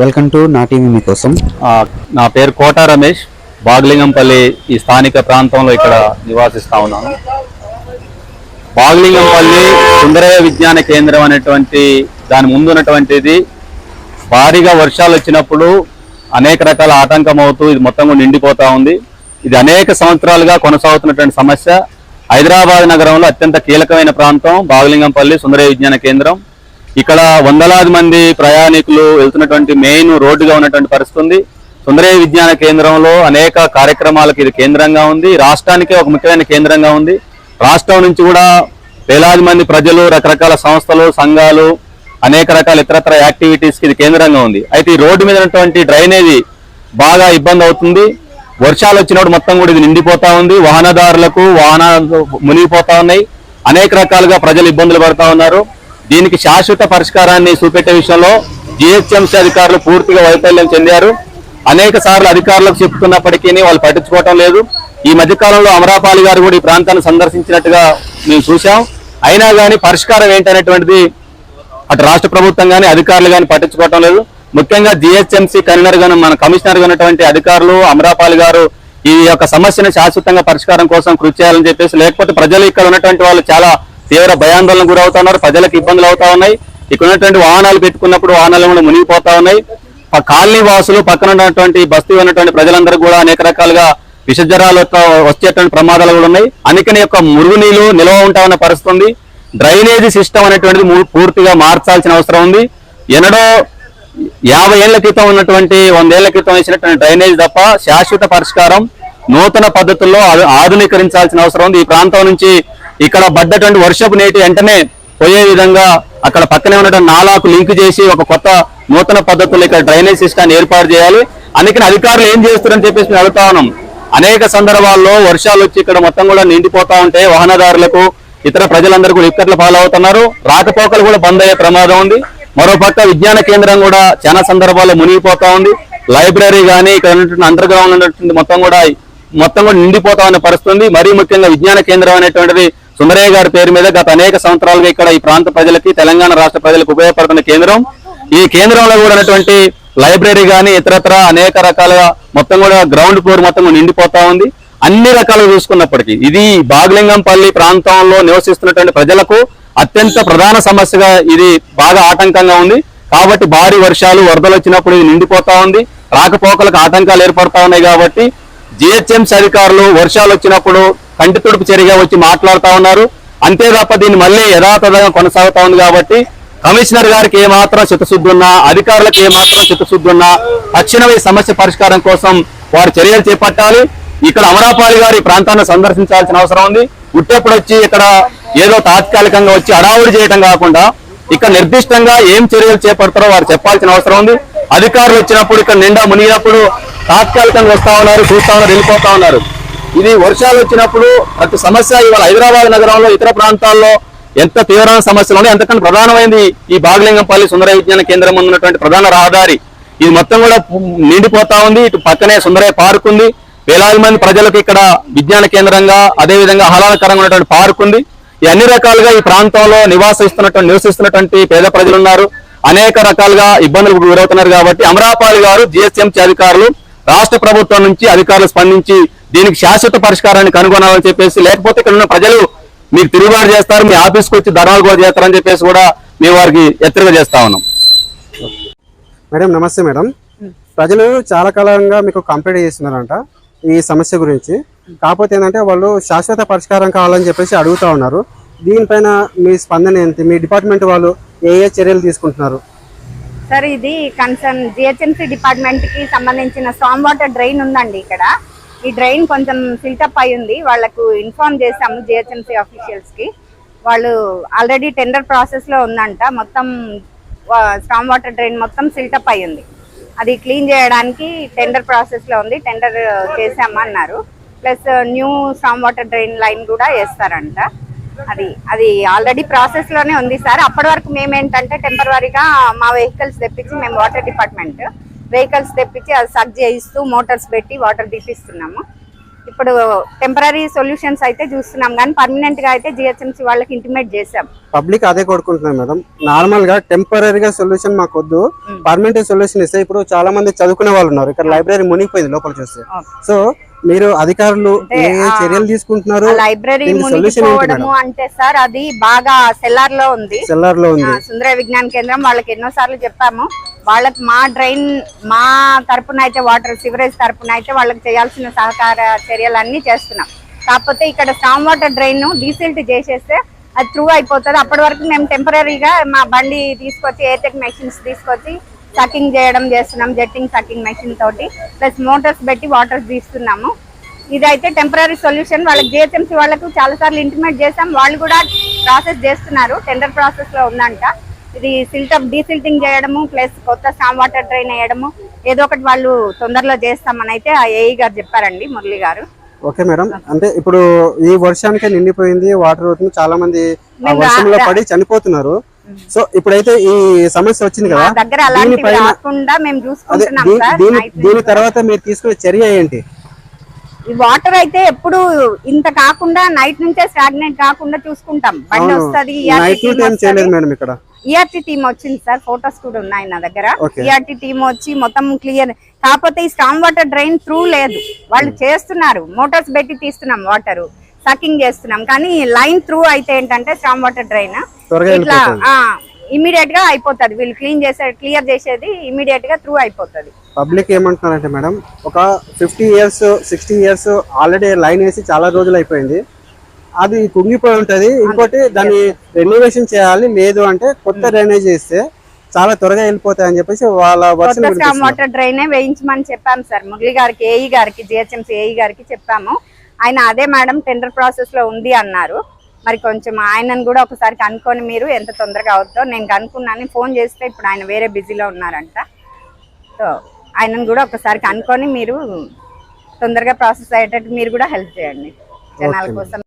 Welcome to నా TV మీకోసం. నా పేరు కోట రమేష్. బాగ్లింగంపల్లి ఈ స్థానిక ప్రాంతంలో ఇక్కడ నివాసిస్తా ఉన్నాను. బాగ్లింగంపల్లి సుందరయ్య విజ్ఞాన కేంద్రం అనేటువంటి దాని ముందు ఉన్నటువంటిది భారీగా వర్షాలు వచ్చినప్పుడు అనేక రకాల ఆటంకం అవుతూ ఇది మొత్తం కూడా నిండిపోతా ఉంది. ఇది అనేక సంవత్సరాలుగా కొనసాగుతున్నటువంటి సమస్య. హైదరాబాద్ నగరంలో అత్యంత కీలకమైన ప్రాంతం బాగలింగంపల్లి సుందరయ్య విజ్ఞాన కేంద్రం. ఇక్కడ వందలాది మంది ప్రయాణికులు వెళ్తున్నటువంటి మెయిన్ రోడ్డుగా ఉన్నటువంటి పరిస్థితి ఉంది. సుందరయ్య విజ్ఞాన కేంద్రంలో అనేక కార్యక్రమాలకు ఇది కేంద్రంగా ఉంది. రాష్ట్రానికే ఒక ముఖ్యమైన కేంద్రంగా ఉంది. రాష్ట్రం నుంచి కూడా వేలాది మంది ప్రజలు రకరకాల సంస్థలు సంఘాలు అనేక రకాల ఇతరత్ర యాక్టివిటీస్కి ఇది కేంద్రంగా ఉంది. అయితే ఈ రోడ్డు మీద ఉన్నటువంటి డ్రైనేజీ బాగా ఇబ్బంది అవుతుంది. వర్షాలు వచ్చినప్పుడు మొత్తం కూడా ఇది నిండిపోతా ఉంది. వాహనదారులకు వాహనాలు మునిగిపోతా ఉన్నాయి. అనేక రకాలుగా ప్రజలు ఇబ్బందులు పడతా ఉన్నారు. దీనికి శాశ్వత పరిష్కారాన్ని చూపెట్టే విషయంలో జిహెచ్ఎంసీ అధికారులు పూర్తిగా వైఫల్యం చెందారు. అనేక సార్లు అధికారులకు చెప్తున్నప్పటికీ వాళ్ళు పట్టించుకోవటం లేదు. ఈ మధ్యకాలంలో అమరాపాలి గారు కూడా ఈ ప్రాంతాన్ని సందర్శించినట్టుగా మేము చూసాం అయినా కానీ పరిష్కారం ఏంటనేటువంటిది అటు రాష్ట్ర ప్రభుత్వం కానీ అధికారులు కానీ పట్టించుకోవటం లేదు. ముఖ్యంగా జిహెచ్ఎంసీ కన్వీనర్ గాను మన కమిషనర్ ఉన్నటువంటి అధికారులు అమరాపాలి గారు ఈ యొక్క సమస్యను శాశ్వతంగా పరిష్కారం కోసం కృషి చేయాలని చెప్పేసి లేకపోతే ప్రజలు ఇక్కడ ఉన్నటువంటి వాళ్ళు చాలా తీవ్ర భయాందోళన గురవుతున్నారు. ప్రజలకు ఇబ్బందులు అవుతా ఉన్నాయి. ఇక్కడ ఉన్నటువంటి వాహనాలు పెట్టుకున్నప్పుడు వాహనాలు కూడా మునిగిపోతా ఉన్నాయి. ఆ కాలనీ వాసులు పక్కన ఉన్నటువంటి బస్తీ ఉన్నటువంటి ప్రజలందరూ కూడా అనేక రకాలుగా విషజ్వరాలతో వచ్చేటువంటి ప్రమాదాలు కూడా ఉన్నాయి. అందుకని యొక్క మురుగునీళ్ళు నిల్వ ఉంటామన్న పరిస్థితి ఉంది డ్రైనేజీ సిస్టమ్ అనేటువంటిది పూర్తిగా మార్చాల్సిన అవసరం ఉంది. ఎన్నడో యాభై ఏళ్ళ క్రితం ఉన్నటువంటి వందేళ్ళ క్రితం వేసినటువంటి డ్రైనేజ్ తప్ప శాశ్వత పరిష్కారం నూతన పద్ధతుల్లో ఆధునీకరించాల్సిన అవసరం ఉంది. ఈ ప్రాంతం నుంచి ఇక్కడ పడ్డటువంటి వర్షపు నీటి వెంటనే పోయే విధంగా అక్కడ పక్కనే ఉన్నటువంటి నాలాకు లింక్ చేసి ఒక కొత్త నూతన పద్ధతుల్లో ఇక్కడ డ్రైనేజ్ సిస్టాన్ని ఏర్పాటు చేయాలి. అందుకని అధికారులు ఏం చేస్తారని చెప్పేసి మేము అడుగుతా ఉన్నాం. అనేక సందర్భాల్లో వర్షాలు వచ్చి ఇక్కడ మొత్తం కూడా నిండిపోతా ఉంటే వాహనదారులకు ఇతర ప్రజలందరూ కూడా ఫాలో పాలవుతున్నారు. రాకపోకలు కూడా బంద్ అయ్యే ప్రమాదం ఉంది. మరోపక్క విజ్ఞాన కేంద్రం కూడా చాలా సందర్భాల్లో మునిగిపోతా ఉంది. లైబ్రరీ కానీ ఇక్కడ ఉన్నటువంటి అండర్ గ్రౌండ్ ఉన్నటువంటి మొత్తం కూడా మొత్తం కూడా నిండిపోతా ఉన్న పరిస్థితి ఉంది మరీ ముఖ్యంగా విజ్ఞాన కేంద్రం అనేటువంటిది సుందరయ్య గారి పేరు మీద గత అనేక సంవత్సరాలుగా ఇక్కడ ఈ ప్రాంత ప్రజలకి తెలంగాణ రాష్ట్ర ప్రజలకు ఉపయోగపడుతున్న కేంద్రం. ఈ కేంద్రంలో కూడా ఉన్నటువంటి లైబ్రరీ కానీ ఇతరత్ర అనేక రకాలుగా మొత్తం కూడా గ్రౌండ్ ఫ్లోర్ మొత్తం కూడా నిండిపోతా ఉంది. అన్ని రకాలుగా చూసుకున్నప్పటికీ ఇది బాగలింగంపల్లి ప్రాంతంలో నివసిస్తున్నటువంటి ప్రజలకు అత్యంత ప్రధాన సమస్యగా ఇది బాగా ఆటంకంగా ఉంది. కాబట్టి భారీ వర్షాలు వరదలు వచ్చినప్పుడు ఇది నిండిపోతా ఉంది. రాకపోకలకు ఆటంకాలు ఏర్పడతా ఉన్నాయి కాబట్టి జిహెచ్ఎంసీ అధికారులు వర్షాలు వచ్చినప్పుడు కంటి తుడుపు చర్యగా వచ్చి మాట్లాడుతా ఉన్నారు. అంతే తప్ప దీన్ని మళ్ళీ యథాతథంగా కొనసాగుతా ఉంది కాబట్టి కమిషనర్ గారికి ఏమాత్రం చిత్తశుద్ధి ఉన్నా అధికారులకు ఏమాత్రం చిత్తశుద్ధి ఉన్నా తక్షణమే సమస్య పరిష్కారం కోసం వారు చర్యలు చేపట్టాలి. ఇక్కడ అమరాపాలి గారి ఈ ప్రాంతాన్ని సందర్శించాల్సిన అవసరం ఉంది. ఉట్టేప్పుడు వచ్చి ఇక్కడ ఏదో తాత్కాలికంగా వచ్చి అడావుడి చేయటం కాకుండా ఇక్కడ నిర్దిష్టంగా ఏం చర్యలు చేపడతారో వారు చెప్పాల్సిన అవసరం ఉంది. అధికారులు వచ్చినప్పుడు ఇక్కడ నిండా మునిగినప్పుడు తాత్కాలికంగా వస్తా ఉన్నారు చూస్తా ఉన్నారు వెళ్ళిపోతా ఉన్నారు. ఇది వర్షాలు వచ్చినప్పుడు ప్రతి సమస్య ఇవాళ హైదరాబాద్ నగరంలో ఇతర ప్రాంతాల్లో ఎంత తీవ్రమైన సమస్యలు ఉన్నాయి ఎంతకంటే ప్రధానమైనది ఈ బాగలింగంపల్లి సుందర విజ్ఞాన కేంద్రం ఉన్నటువంటి ప్రధాన రహదారి. ఇది మొత్తం కూడా నిండిపోతా ఉంది ఇటు పక్కనే సుందరయ్య పార్క్ ఉంది. వేలాది మంది ప్రజలకు ఇక్కడ విజ్ఞాన కేంద్రంగా అదే విధంగా ఆహ్లాదకరంగా ఉన్నటువంటి పార్క్ ఉంది. ఈ అన్ని రకాలుగా ఈ ప్రాంతంలో నివాసిస్తున్నటువంటి నివసిస్తున్నటువంటి పేద ప్రజలు ఉన్నారు. అనేక రకాలుగా ఇబ్బందులకు గురవుతున్నారు కాబట్టి అమరాపాలి గారు జిఎస్ఎంసీ అధికారులు రాష్ట్ర ప్రభుత్వం నుంచి అధికారులు స్పందించి దీనికి శాశ్వత పరిష్కారాన్ని కనుగొనాలని చెప్పేసి లేకపోతే ఇక్కడ ఉన్న ప్రజలు మీకు తిరుగుబాటు చేస్తారు మీ ఆఫీస్కి వచ్చి ధర్నాలు కూడా చేస్తారని చెప్పేసి కూడా మేము వారికి హెచ్చరిక చేస్తా ఉన్నాం. మేడం నమస్తే మేడం. ప్రజలు చాలా కాలంగా మీకు కంప్లైంట్ చేస్తున్నారంట ఈ సమస్య గురించి. కాకపోతే ఏంటంటే వాళ్ళు శాశ్వత పరిష్కారం కావాలని చెప్పేసి అడుగుతా ఉన్నారు. దీనిపైన మీ స్పందన ఏంటి? మీ డిపార్ట్మెంట్ వాళ్ళు ఏ ఏ చర్యలు తీసుకుంటున్నారు? సార్ ఇది కన్సర్న్ జిహెచ్ఎంసీ డిపార్ట్మెంట్కి సంబంధించిన స్టామ్ వాటర్ డ్రైన్ ఉందండి ఇక్కడ. ఈ డ్రైన్ కొంచెం ఫిల్టప్ అయి ఉంది. వాళ్ళకు ఇన్ఫార్మ్ చేశాము జిహెచ్ఎంసీ ఆఫీషియల్స్కి. వాళ్ళు ఆల్రెడీ టెండర్ ప్రాసెస్లో ఉందంట. మొత్తం స్టామ్ వాటర్ డ్రైన్ మొత్తం ఫిల్టప్ అయి ఉంది. అది క్లీన్ చేయడానికి టెండర్ ప్రాసెస్లో ఉంది. టెండర్ చేశామన్నారు. Plus new storm water drain line కూడా వేస్తారంట. అది అది ఆల్రెడీ ప్రాసెస్లోనే ఉంది సార్. అప్పటి వరకు మేము ఏంటంటే టెంపరీగా మా వెహికల్స్ తెప్పించి మేము వాటర్ డిపార్ట్మెంట్ వెహికల్స్ తెప్పించి అది సగ్ చేయిస్తూ మోటార్స్ పెట్టి వాటర్ తీపిస్తున్నాము. ఇప్పుడు టెంపరీ సొల్యూషన్స్ అయితే చూస్తున్నాం కానీ పర్మనెంట్గా అయితే జిహెచ్ఎంసీ వాళ్ళకి ఇంటిమేట్ చేసాం పబ్లిక్ అదే కోరుకుంటున్నాం మేడం. నార్మల్గా టెంపరీగా సొల్యూషన్ మాకు వద్దు పర్మనెంట్ సొల్యూషన్ ఇస్తే ఇప్పుడు చాలా మంది చదువుకునే వాళ్ళు ఉన్నారు. ఇక్కడ లైబ్రరీ మునిగిపోయింది లోపల చూస్తే. సో మీరు అధికారులు చర్యలు తీసుకుంటున్నారు? లైబ్రరీ మునిగిపోవడము అంటే సార్ అది బాగా సెల్లార్లో ఉంది. సెల్లార్లో ఉంది సుందర విజ్ఞాన కేంద్రం వాళ్ళకి ఎన్నో సార్లు చెప్పాము. వాళ్ళకి మా డ్రైన్ మా తరపున అయితే వాటర్ సివరేజ్ తరపున అయితే వాళ్ళకి చేయాల్సిన సహకార చర్యలన్నీ చేస్తున్నాం. కాకపోతే ఇక్కడ స్టామ్ వాటర్ డ్రైన్ డీసిల్ట్ చేసేస్తే అది త్రూ అయిపోతుంది. అప్పటి వరకు మేము టెంపరీగా మా బండి తీసుకొచ్చి ఎయిర్టెక్ మెషిన్స్ తీసుకొచ్చి సకింగ్ చేయడం చేస్తున్నాం జెట్టింగ్ సకింగ్ మెషిన్ తోటి. ప్లస్ మోటార్స్ పెట్టి వాటర్ తీస్తున్నాము. ఇదైతే టెంపరీ సొల్యూషన్ వాళ్ళకి జిహెచ్ఎంసీ వాళ్ళకు చాలా సార్లు ఇంటిమేట్ చేసాం వాళ్ళు కూడా ప్రాసెస్ చేస్తున్నారు. టెండర్ ప్రాసెస్లో ఉందంట. ఇది సిల్టప్ డీసిల్టింగ్ చేయడము ప్లస్ కొత్త స్టామ్ వాటర్ డ్రైన్ వేయడము. ఏదో ఒకటి వాళ్ళు తొందరలో చేస్తామని అయితే ఆ ఏఈ గారు చెప్పారండి మురళి గారు. Okay madam. అంటే ఇప్పుడు ఈ వర్షానికే నిండిపోయింది వాటర్ అవుతుంది. చాలా మంది వర్షంలో పడి చనిపోతున్నారు. సో ఇప్పుడైతే ఈ సమస్య వచ్చింది కదా దీని తర్వాత మీరు తీసుకునే చర్య ఏంటి? ఈ వాటర్ అయితే ఎప్పుడు ఇంత కాకుండా నైట్ నుంచే స్టాగ్నేట్ కాకుండా చూసుకుంటాం. బండి. వస్తుంది ఈఆర్టీ టీమ్ వచ్చింది సార్ ఫొటోస్ కూడా ఉన్నాయి నా దగ్గర. ఈఆర్టీ టీమ్ వచ్చి మొత్తం క్లియర్. కాకపోతే ఈ స్టామ్ వాటర్ డ్రైన్ త్రూ లేదు. వాళ్ళు చేస్తున్నారు మోటార్స్ పెట్టి తీస్తున్నాం వాటర్. సకింగ్ చేస్తున్నాం. కానీ లైన్ త్రూ అయితే ఏంటంటే స్టామ్ వాటర్ డ్రైన్. ఇట్లా ఇమీడియట్గా అయిపోతుంది. వీళ్ళు క్లీన్ చేసే క్లియర్ చేసేది ఇమీడియట్గా త్రూ అయిపోతుంది. పబ్లిక్ ఏమంటున్నారంటే మేడం ఒక fifty years sixty years already line వేసి చాలా రోజులు అయిపోయింది. అది కుంగిపోయి ఉంటది. ఇంకోటి దాన్ని రెన్యువేషన్ చేయాలి. లేదు అంటే కొత్త డ్రైనేజ్ ఇస్తే చాలా త్వరగా వెళ్ళిపోతాయి అని చెప్పేసి వాళ్ళ కొత్త స్టామ్ వాటర్ డ్రైన్ వేయించమని చెప్పాము సార్. మురళి గారికి ఏఈ గారికి జిహెచ్ఎంసీ ఏఈ గారికి చెప్పాము. ఆయన అదే మేడం టెండర్ ప్రాసెస్లో ఉంది అన్నారు. మరి కొంచెం ఆయనను కూడా ఒకసారి కనుక్కొని మీరు ఎంత తొందరగా అవుతుందో నేను కనుక్కున్నాను. ఫోన్ చేస్తే ఇప్పుడు ఆయన వేరే బిజీలో ఉన్నారంట. సో ఆయనను కూడా ఒకసారి కనుక్కొని మీరు తొందరగా ప్రాసెస్ అయ్యేటట్టు మీరు కూడా హెల్ప్ చేయండి. జనాల కోసం